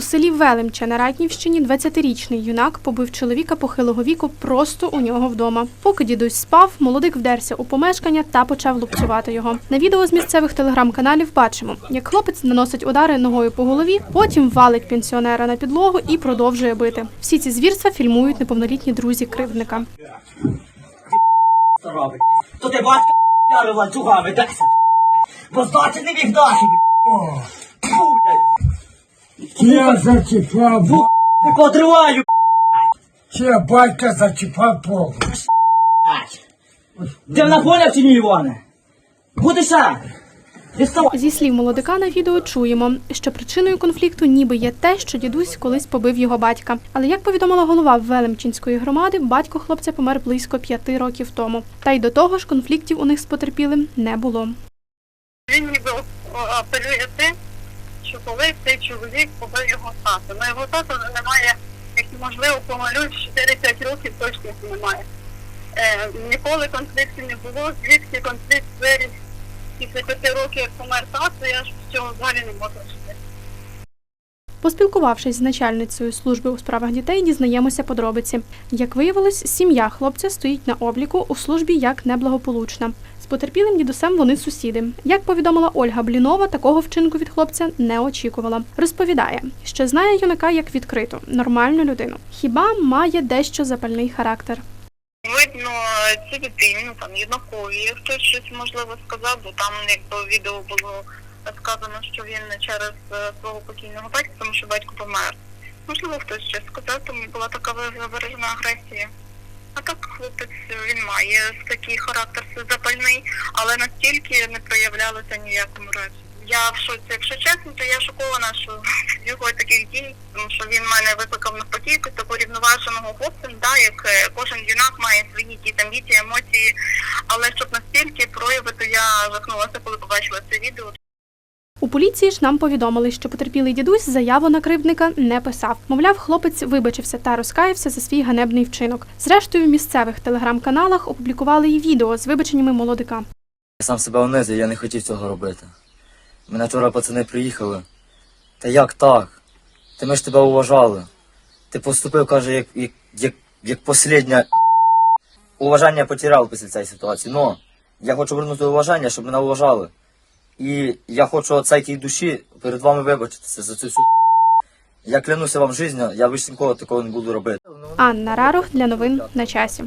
У селі Велимче на Ратнівщині 20-річний юнак побив чоловіка похилого віку просто у нього вдома. Поки дідусь спав, молодик вдерся у помешкання та почав лупцювати його. На відео з місцевих телеграм-каналів бачимо, як хлопець наносить удари ногою по голові, потім валить пенсіонера на підлогу і продовжує бити. Всі ці звірства фільмують неповнолітні друзі кривдника. То ти батька ланцюгами. Бо здати не міг дати. Я зачіпав, бо Ти подриваю, батька зачіпав пол. блядь. Ти на поля чи ні, Іване? Будеш? Діставай. Зі слів молодика на відео чуємо, що причиною конфлікту ніби є те, що дідусь колись побив його батька. Але як повідомила голова Велемчинської громади, батько хлопця помер близько п'яти років тому. Та й до того ж конфліктів у них з потерпілим не було. Він ніби апелює тим, що коли цей чоловік побив його тата. Ну його тато немає, як можливо, помалюють 4-5 років точно немає. Е, ніколи конфліктів не було, звідки конфлікт виріс після п'яти років, як помер тато, я ж в цього взагалі не можу розуміти. Поспілкувавшись з начальницею служби у справах дітей, дізнаємося подробиці. Як виявилось, сім'я хлопця стоїть на обліку у службі як неблагополучна. З потерпілим дідусем вони сусіди. Як повідомила Ольга Блінова, такого вчинку від хлопця не очікувала. Розповідає, що знає юнака як відкриту, нормальну людину. Хіба має дещо запальний характер. Видно, цю дитину, ну там єднакові, хтось щось можливо сказав, бо там якби відео було сказано, що він через е, свого покійного батька, тому що батько помер. Можливо, хтось щось сказав, тому була така виражена агресія. А так хлопець він має такий характер запальний, але настільки не проявлялося ні в якому разі. Я в шоці, якщо чесно, то я шокована, що його таких дій, тому що він мене викликав навпаки якось такого рівноваженого хлопця, да, як е, кожен юнак має свої ті там віці, емоції, але щоб настільки проявити, я жахнулася, коли побачила це відео. У поліції ж нам повідомили, що потерпілий дідусь заяву на кривдника не писав. Мовляв, хлопець вибачився та розкаявся за свій ганебний вчинок. Зрештою, в місцевих телеграм-каналах опублікували і відео з вибаченнями молодика. Я сам себе унизив, я не хотів цього робити. Мене вчора пацани приїхали. Та як так? Та ми ж тебе уважали. Ти поступив, каже, як, як, як, як послідня. Уважання потеряв після цієї ситуації. Но я хочу вернути уважання, щоб мене уважали. І я хочу от тій душі перед вами вибачитися за цю всю. Я клянуся вам життя, я ніколи такого не буду робити. Анна Рарух для новин на часі.